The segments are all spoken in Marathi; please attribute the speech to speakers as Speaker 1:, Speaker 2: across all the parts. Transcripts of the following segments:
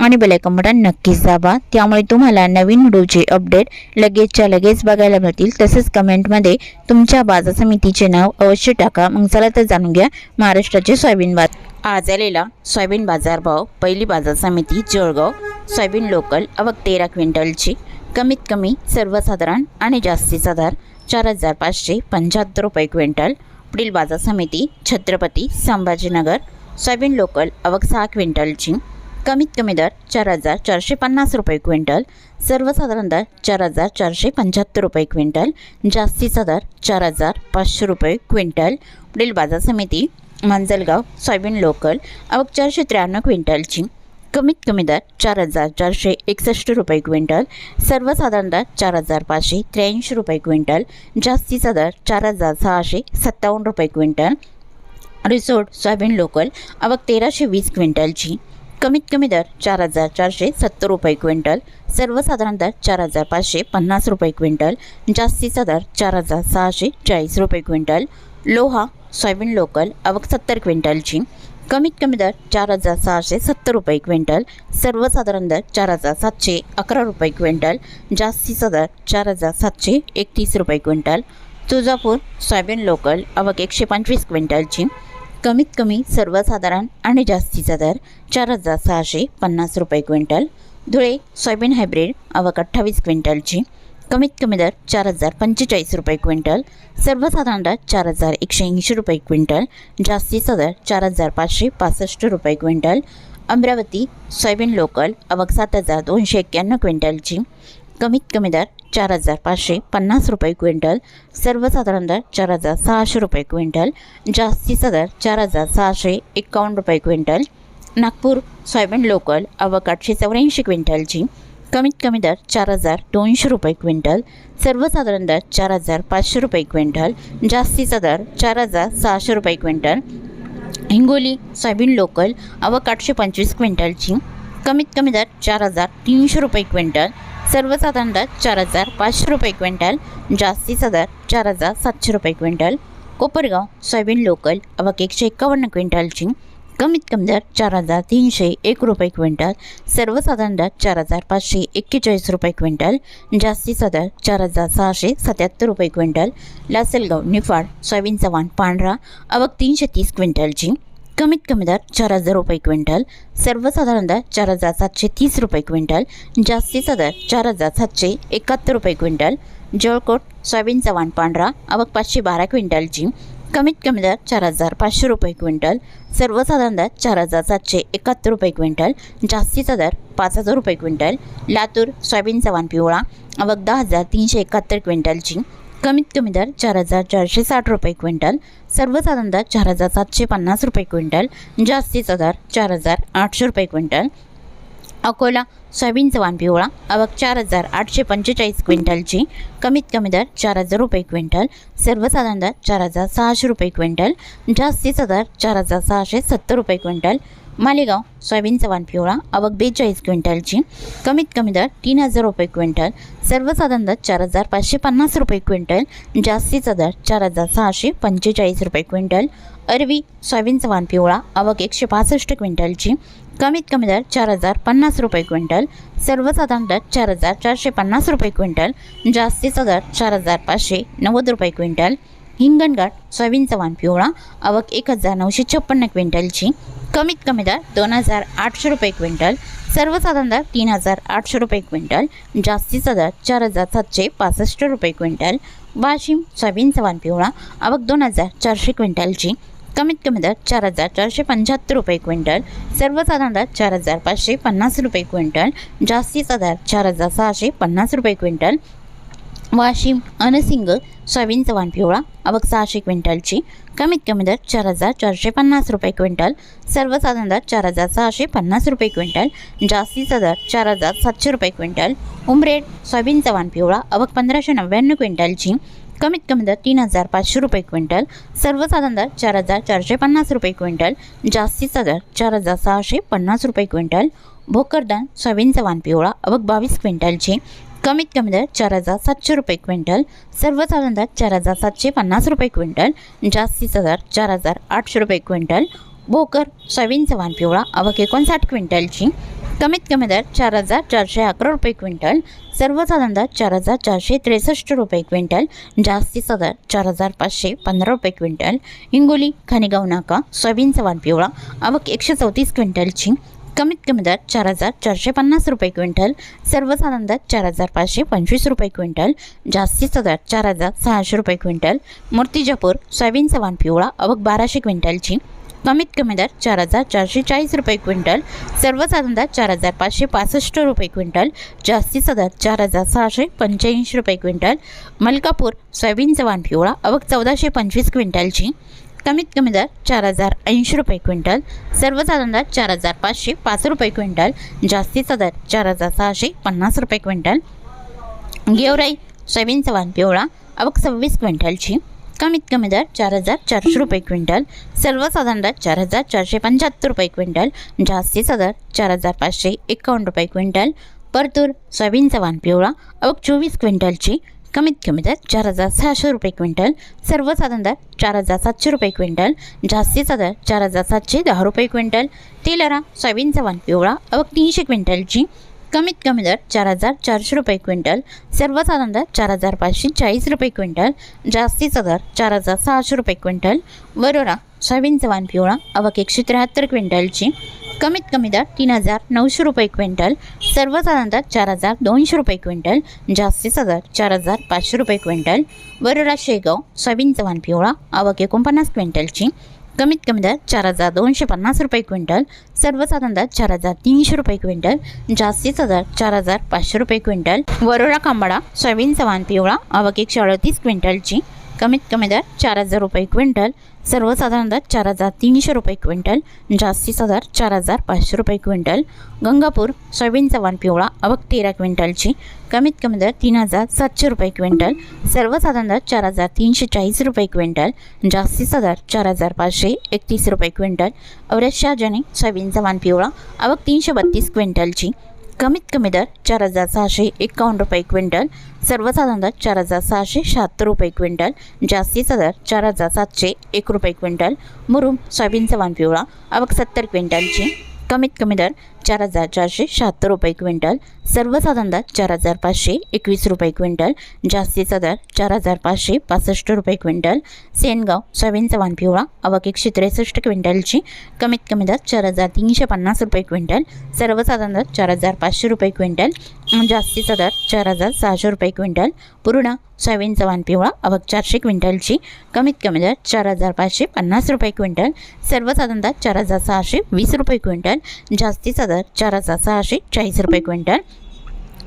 Speaker 1: आणि बेलायकन बटन नक्कीच दाबा. त्यामुळे तुम्हाला नवीन व्हिडिओचे अपडेट लगेचच्या लगेच बघायला मिळतील. तसेच कमेंटमध्ये तुमच्या बाजार समितीचे नाव अवश्य टाका. मग चला तर जाणून घ्या महाराष्ट्राचे सोयाबीन बाजार. आज आलेला सोयाबीन बाजारभाव पहिली बाजार समिती जळगाव. सोयाबीन लोकल अवक तेरा क्विंटलची. कमीत कमी सर्वसाधारण आणि जास्तीचा दर चार हजार पाचशे पंच्याहत्तर रुपये क्विंटल. पुढील बाजार समिती छत्रपती संभाजीनगर. सोयाबीन लोकल अवक सहा क्विंटलची. कमीत कमी दर चार हजार चारशे पन्नास रुपये क्विंटल. सर्वसाधारण दर चार हजार चारशे पंच्याहत्तर रुपये क्विंटल. जास्तीचा दर चार हजार पाचशे रुपये क्विंटल. पुढील बाजार समिती मांजलगाव सोयाबीन लोकल अवक चारशे त्र्याण्णव क्विंटलची. कमीत कमी दर चार हजार चारशे एकसष्ट रुपये क्विंटल. सर्वसाधारण दर चार हजार पाचशे त्र्याऐंशी रुपये क्विंटल. जास्तीचा दर चार हजार सहाशे सत्तावन्न रुपये क्विंटल. रिसोर्ट सोयाबीन लोकल अवक तेराशे वीस क्विंटलची. कमीत कमी दर चार हजार चारशे सत्तर रुपये क्विंटल सर्वसाधारण दर चार हजार पाचशे पन्नास रुपये क्विंटल जास्तीचा दर चार हजार सहाशे चाळीस रुपये क्विंटल लोहा सोयाबीन लोकल अवक सत्तर क्विंटलची कमीत कमी दर चार हजार सहाशे सत्तर रुपये क्विंटल सर्वसाधारण दर चार हजार सातशे अकरा रुपये क्विंटल जास्तीचा दर चार हजार सातशे एकतीस रुपये क्विंटल तुळजापूर सोयाबीन लोकल अवक एकशे पंचवीस क्विंटलची कमीत कमी सर्वसाधारण आणि जास्तीचा दर चार हजार सहाशे पन्नास रुपये क्विंटल. धुळे सोयाबीन हायब्रिड अवक अठ्ठावीस क्विंटलची. कमीत कमी दर चार हजार पंचेचाळीस रुपये क्विंटल. सर्वसाधारण दर चार हजार एकशे ऐंशी रुपये क्विंटल. जास्तीचा दर चार हजार पाचशे पासष्ट रुपये क्विंटल. अमरावती सोयाबीन लोकल अवक सात हजार दोनशे एक्क्याण्णव क्विंटलची. कमीत कमी दर चार हजार पाचशे पन्नास रुपये क्विंटल सर्वसाधारण दर चार हजार सहाशे रुपये क्विंटल जास्तीचा दर चार हजार सहाशे एकावन्न रुपये क्विंटल नागपूर सोयाबीन लोकल अवक आठशे चौऱ्याऐंशी क्विंटलची कमीत कमी दर चार हजार दोनशे रुपये क्विंटल सर्वसाधारण दर चार हजार पाचशे रुपये क्विंटल जास्तीचा दर चार हजार सहाशे रुपये क्विंटल हिंगोली सोयाबीन लोकल अवक आठशे पंचवीस क्विंटलची कमीत कमी दर चार हजार तीनशे रुपये क्विंटल सर्वसाधारण दर चार हजार पाचशे रुपये क्विंटल जास्तीचा दर चार हजार सातशे रुपये क्विंटल. कोपरगाव सोयाबीन लोकल अवक एकशे एकावन्न क्विंटलची कमीत कमी दर चार हजार तीनशे एक रुपये क्विंटल. सर्वसाधारण दर चार हजार पाचशे एक्केचाळीस रुपये क्विंटल जास्तीचा दर चार हजार सहाशे सत्याहत्तर रुपये क्विंटल. लासलगाव निफाड सोयाबीन चव्हाण पांढरा अवक तीनशे तीस क्विंटलची. कमीत कमी दर चार हजार रुपये क्विंटल सर्वसाधारण दर चार हजार सातशे तीस रुपये क्विंटल जास्तीचा दर चार हजार सातशे एकाहत्तर रुपये क्विंटल जळकोट सोयाबीन चव्हाण पांढरा अवक पाचशे बारा क्विंटलची कमीत कमी दर चार हजार पाचशे रुपये क्विंटल सर्वसाधारण दर चार हजार सातशे एकाहत्तर रुपये क्विंटल जास्तीचा दर पाच हजार रुपये क्विंटल लातूर सोयाबीन चव्हाण पिवळा अवक दहा हजार तीनशे एकाहत्तर क्विंटलची कमीत कमी दर चार हजार चारशे साठ रुपये क्विंटल सर्वसाधारण दर चार हजार सातशे पन्नास रुपये क्विंटल जास्तीचा दर चार हजार आठशे रुपये क्विंटल. अकोला सोयाबीन वाण पिवळा आवक चार हजार आठशे पंचेचाळीस क्विंटलची कमीत कमी दर चार हजार रुपये क्विंटल सर्वसाधारण दर चार हजार सहाशे रुपये क्विंटल जास्तीचा दर चार हजार सहाशे सत्तर रुपये क्विंटल. मालेगाव सोयाबीन चव्हाण पिवळा आवक बेचाळीस क्विंटलची. कमीत कमी दर तीन हजार रुपये क्विंटल. सर्वसाधारण दर चार हजार पाचशे पन्नास रुपये क्विंटल. जास्तीचा दर चार हजार सहाशे पंचेचाळीस रुपये क्विंटल. अरवी सोयाबीन चव्हाण पिवळा आवक एकशे पासष्ट क्विंटलची. कमीत कमी दर चार हजार पन्नास रुपये क्विंटल. सर्वसाधारण दर चार हजार चारशे पन्नास रुपये क्विंटल. जास्तीचा दर चार हजार पाचशे नव्वद रुपये क्विंटल. हिंगणघाट सोयाबीन चव्हाण पिवळा आवक एक हजार नऊशे छप्पन्न क्विंटलची. कमीत कमी दर दोन हजार आठशे रुपये क्विंटल. सर्वसाधारण दर तीन हजार आठशे रुपये क्विंटल. जास्तीचा दर चार हजार सातशे पासष्ट रुपये क्विंटल. वाशिम सोयाबीन चव्हाण पिवळा आवक दोन हजार चारशे क्विंटलची. कमीत कमी दर चार हजार चारशे पंच्याहत्तर रुपये क्विंटल. सर्वसाधारण दर चार हजार पाचशे पन्नास रुपये क्विंटल. जास्तीचा दर चार हजार सहाशे पन्नास रुपये क्विंटल. वाशिम अनसिंग सोयाबीन चव्हाण पिवळा अवघ सहाशे क्विंटलची. कमीत कमी दर चार हजार चारशे पन्नास रुपये क्विंटल. सर्वसाधारण दर चार हजार सहाशे पन्नास रुपये क्विंटल. जास्तीचा दर चार हजार सातशे रुपये क्विंटल. उमरेड सोयाबीन चव्हाण पिवळा अवघ पंधराशे नव्याण्णव क्विंटलची. कमीत कमी दर तीन हजार पाचशे रुपये क्विंटल. सर्वसाधारण दर चार हजार चारशे पन्नास रुपये क्विंटल. जास्तीचा दर चार हजार सहाशे पन्नास रुपये क्विंटल. भोकरदान सोयाबीन चव्हाण पिवळा अवघ बावीस क्विंटलची. कमीत कमी दर चार हजार सातशे रुपये क्विंटल सर्वसाधारण दर चार हजार सातशे पन्नास रुपये क्विंटल जास्तीचा दर चार हजार आठशे रुपये क्विंटल भोकर सोयाबीन चव्हाण पिवळा आवक एकोणसाठ क्विंटलची कमीत कमी दर चार हजार चारशे अकरा रुपये क्विंटल सर्वसाधारण दर चार हजार चारशे त्रेसष्ट रुपये क्विंटल जास्तीचा दर चार हजार पाचशे पंधरा रुपये क्विंटल हिंगोली खानेगाव नाका सोयाबीन चव्हाण पिवळा आवक एकशे चौतीस क्विंटलची कमीत कमी दर चार हजार चारशे पन्नास रुपये क्विंटल सर्वसाधारण दर चार हजार पाचशे पंचवीस रुपये क्विंटल जास्तीचा दर चार हजार सहाशे रुपये क्विंटल मूर्तिजापूर सोयाबीन सवान पिवळा अवघ बाराशे क्विंटलची कमीत कमी दर चार हजार चारशे चाळीस रुपये क्विंटल सर्वसाधारण दर चार हजार पाचशे पासष्ट रुपये क्विंटल जास्तीचा दर चार हजार सहाशे पंच्याऐंशी रुपये क्विंटल मलकापूर सोयाबीन चव्हाण पिवळा अवघ चौदाशे पंचवीस क्विंटलची कमीत कमी दर चार हजार ऐंशी रुपये क्विंटल सर्वसाधारण दर चार हजार पाचशे पाच रुपये क्विंटल जास्तीचा दर चार हजार सहाशे पन्नास रुपये क्विंटल. गेवराई सोयाबीन वाण पिवळा अवक सव्वीस क्विंटलची. कमीत कमी दर चार हजार चारशे रुपये क्विंटल सर्वसाधारण दर चार हजार चारशे पंच्याहत्तर रुपये क्विंटल जास्तीचा दर चार हजार पाचशे एकावन्न रुपये क्विंटल. परतूर सोयाबीनचा वाण पिवळा अवक चोवीस क्विंटलची. कमीत कमी दर चार हजार सहाशे रुपये क्विंटल सर्वसाधारण दर चार हजार सातशे रुपये क्विंटल जास्तीचा दर चार हजार सातशे दहा रुपये क्विंटल तेलारा सोयाबीनचा चव्हाण पिवळा आवक तीनशे क्विंटलची कमीत कमी दर चार हजार चारशे रुपये क्विंटल सर्वसाधारण दर चार हजार पाचशे चाळीस रुपये क्विंटल जास्तीचा दर चार हजार सहाशे रुपये क्विंटल वरोरा सोयाबीनचा चव्हाण पिवळा अवक एकशे त्र्याहत्तर क्विंटलची कमीत कमी दर तीन हजार नऊशे रुपये क्विंटल सर्वसाधारण दर चार हजार दोनशे रुपये क्विंटल जास्तीचा दर चार हजार पाचशे रुपये क्विंटल वरोरा शेगाव सोयाबीन चव्हाण पिवळा आवक एकोणपन्नास क्विंटलची कमीत कमी दर चार हजार दोनशे पन्नास रुपये क्विंटल सर्वसाधारण दर चार हजार तीनशे रुपये क्विंटल जास्तीचा दर चार हजार पाचशे रुपये क्विंटल वरोडा कांबाडा सोयाबीन चव्हाण पिवळा आवक एकशे अडतीस क्विंटलची कमीत कमी दर चार हजार रुपये क्विंटल सर्वसाधारण दर चार हजार तीनशे रुपये क्विंटल जास्तीचा दर चार हजार पाचशे रुपये क्विंटल. गंगापूर सोयाबीनचा वाण पिवळा अवघ तेरा क्विंटलची कमीत कमी दर तीन हजार सातशे रुपये क्विंटल सर्वसाधारण दर चार हजार तीनशे चाळीस रुपये क्विंटल जास्तीचा दर चार हजार पाचशे एकतीस रुपये क्विंटल. औरत जने सोयाबीनचा वाण पिवळा अवघ तीनशे बत्तीस क्विंटलची कमीत कमी दर चार हजार सहाशे एकावन्न रुपये क्विंटल सर्वसाधारण दर चार हजार सहाशे शहात्तर रुपये क्विंटल जास्तीचा दर चार हजार सातशे एक रुपये क्विंटल मुरुम सोयाबीन चव्हाण पिवळा आवक सत्तर क्विंटलची. कमीत कमी दर चार हजार चारशे शहात्तर रुपये क्विंटल सर्वसाधारण दर चार हजार पाचशे एकवीस रुपये क्विंटल जास्तीचा दर चार हजार पाचशे पासष्ट रुपये क्विंटल सेनगाव सोयाबीन चव्हाण पिवळा आवक एकशे त्रेसष्ट क्विंटलची कमीत कमी दर चार हजार तीनशे पन्नास रुपये क्विंटल सर्वसाधारण दर चार हजार पाचशे रुपये क्विंटल जास्तीचा दर चार हजार सहाशे रुपये क्विंटल पूर्ण सोयाबीन चव्हाण पिवळा आवक चारशे क्विंटलची कमीत कमी दर चार हजार पाचशे पन्नास रुपये क्विंटल सर्वसाधारण दर चार हजार सहाशे वीस रुपये क्विंटल जास्तीचा दर चार हजार सहाशे चाळीस रुपये क्विंटल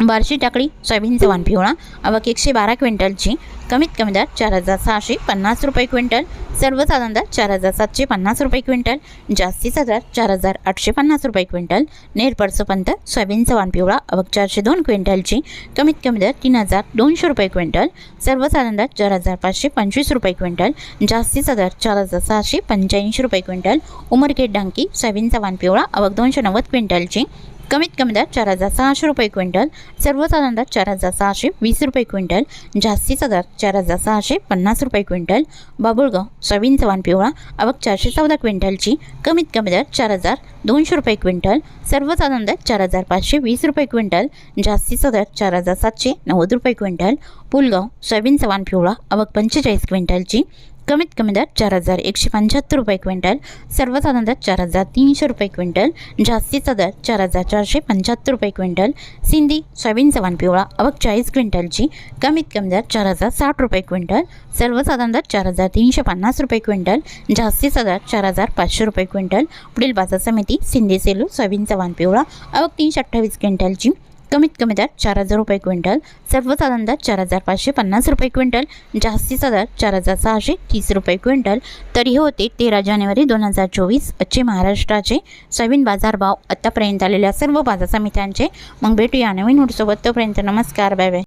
Speaker 1: बारशी टाकळी सोयाबीनचा वाण पिवळा आवक एकशे बारा क्विंटलची कमीत कमी दर चार हजार सहाशे पन्नास रुपये क्विंटल सर्वसाधारण दर चार हजार सातशे पन्नास रुपये क्विंटल जास्तीचा दर चार हजार आठशे पन्नास रुपये क्विंटल नेरपरसोपंत सोयाबीनचा वाण पिवळा आवक चारशे दोन क्विंटलची कमीत कमी दर तीन हजार दोनशे रुपये क्विंटल सर्वसाधारण दर चार हजार पाचशे पंचवीस रुपये क्विंटल जास्तीचा दर चार हजार सहाशे पंच्याऐंशी रुपये क्विंटल उमरखेड डांकी सोयाबीनचा वाण पिवळा आवक दोनशे नव्वद क्विंटलची कमीत कमी दर चार हजार सहाशे रुपये क्विंटल सर्वसाधारण दर चार हजार सहाशे वीस रुपये क्विंटल जास्तीचा दर चार हजार सहाशे पन्नास रुपये क्विंटल बाबुळगाव सोयाबीन चव्हाण पिवळा आवक चारशे चौदा क्विंटलची कमीत कमी दर चार हजार दोनशे रुपये क्विंटल सर्वसाधारण दर चार हजार पाचशे वीस रुपये क्विंटल जास्तीचा दर चार हजार सातशे नव्वद रुपये क्विंटल पुलगाव सोयाबीन चव्हाण पिवळा आवक पंचेचाळीस क्विंटलची कमीत कमी दर चार हजार एकशे पंच्याहत्तर रुपये क्विंटल सर्वसाधारण दर चार हजार तीनशे रुपये क्विंटल जास्तीचा दर चार हजार चारशे पंच्याहत्तर रुपये क्विंटल सिंधी सोयाबीन चव्हाण पिवळा अवघ चाळीस क्विंटलची कमीत कमी दर चार हजार साठ रुपये क्विंटल सर्वसाधारण दर चार हजार तीनशे पन्नास रुपये क्विंटल जास्तीचा दर चार हजार पाचशे रुपये क्विंटल. पुढील बाजार समिती सिंधी सेलू सोयाबीन चव्हाण पिवळा अवघ तीनशे अठ्ठावीस क्विंटलची कमीत कमी दर चार हजार रुपये क्विंटल सर्वसाधारण दर चार हजार पाचशे पन्नास रुपये क्विंटल जास्तीचा दर चार हजार सहाशे तीस रुपये क्विंटल. तर हे होते तेरा जानेवारी दोन हजार चोवीस आजचे महाराष्ट्राचे सोयाबीन बाजारभाव आत्तापर्यंत आलेल्या सर्व बाजार समित्यांचे. मग भेटूया नवीन नोटसोबत तोपर्यंत नमस्कार. Bye bye.